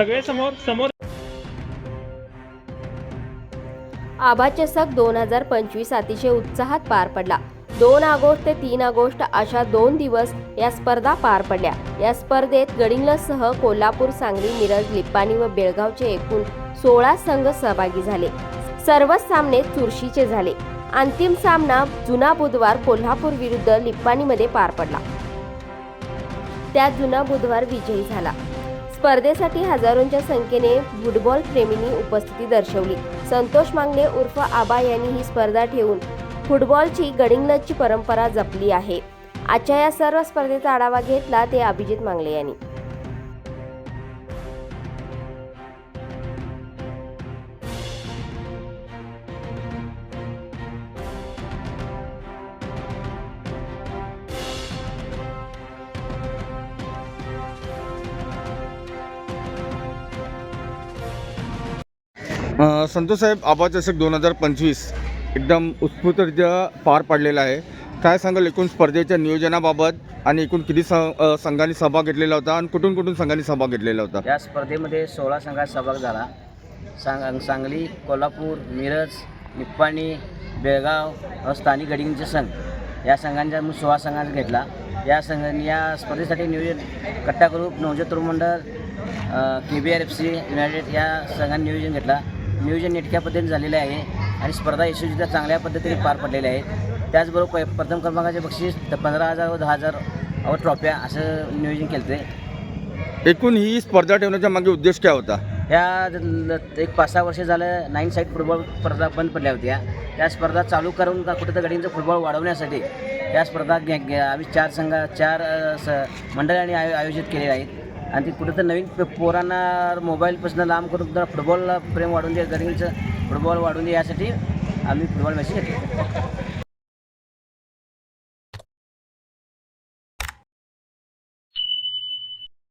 सगळे समोर समोर. आबा चषक दोन हजार पंचवीस अतिशय उत्साहात पार पडला. दोन ऑगस्ट ते तीन ऑगस्ट अशा दोन दिवस या स्पर्धा पार पडल्या. या स्पर्धेत गडिंग्लजसह कोल्हापूर सांगली मिरज लिप्पाणी व बेळगावचे एकूण सोळा संघ सहभागी झाले. सर्वच सामने चुरशीचे झाले. अंतिम सामना जुना बुधवार कोल्हापूर विरुद्ध लिप्पाणीमध्ये पार पडला. त्यात जुना बुधवार विजयी झाला. स्पर्धेसाठी हजारोंच्या संख्येने फुटबॉल प्रेमींनी उपस्थिती दर्शवली. संतोष मांगणे उर्फ आबा यांनी ही स्पर्धा ठेवून फुटबॉलची गडिंगलजची परंपरा जपली आहे. आजच्या या सर्व स्पर्धेचा आढावा घेतला ते अभिजित मांगले यांनी. संतोष साहेब आबा चषक दोन हजार पंचवीस एकदम उत्स्फूर्तरित्या पार पाडलेला आहे. काय सांगाल एकूण स्पर्धेच्या नियोजनाबाबत आणि एकूण किती संघांनी सहभाग घेतलेला होता आणि कुठून कुठून संघांनी सहभाग घेतलेला होता? या स्पर्धेमध्ये सोळा संघात सहभाग झाला. सांग सांगली कोल्हापूर मिरज निप्पाणी बेळगाव स्थानिक गडिंगचे संघ या संघांचा मी सोळा संघांचा घेतला. या संघांनी या स्पर्धेसाठी नियोजन कट्टा ग्रुप नवजत मंडळ K B R F C United या संघांनी नियोजन घेतला. नियोजन नेटक्या पद्धतीने झालेले आहे आणि स्पर्धा यशस्वीरित्या चांगल्या पद्धतीने पार पडलेल्या आहेत त्याचबरोबर प- प्रथम क्रमांकाचे बक्षीस पंधरा हजार व दहा हजार व ट्रॉफ्या असं नियोजन केलं ते एकूण ही स्पर्धा ठेवण्याच्या मागे उद्देश काय होता? ह्या एक पाच सहा वर्ष झालं नाईन साईड फुटबॉल स्पर्धा बंद पडल्या होत्या. त्या स्पर्धा चालू करून का कुठं गडींचं फुटबॉल वाढवण्यासाठी या स्पर्धा आम्ही चार संघ चार स मंडळांनी आयो आयोजित केलेले आहेत. आणि ते कुठं तर नवीन पोरांना मोबाईलपासून लांब करून तर फुटबॉलला प्रेम वाढून दे गडींचं फुटबॉल वाढून दे यासाठी आम्ही फुटबॉल मॅच घेतो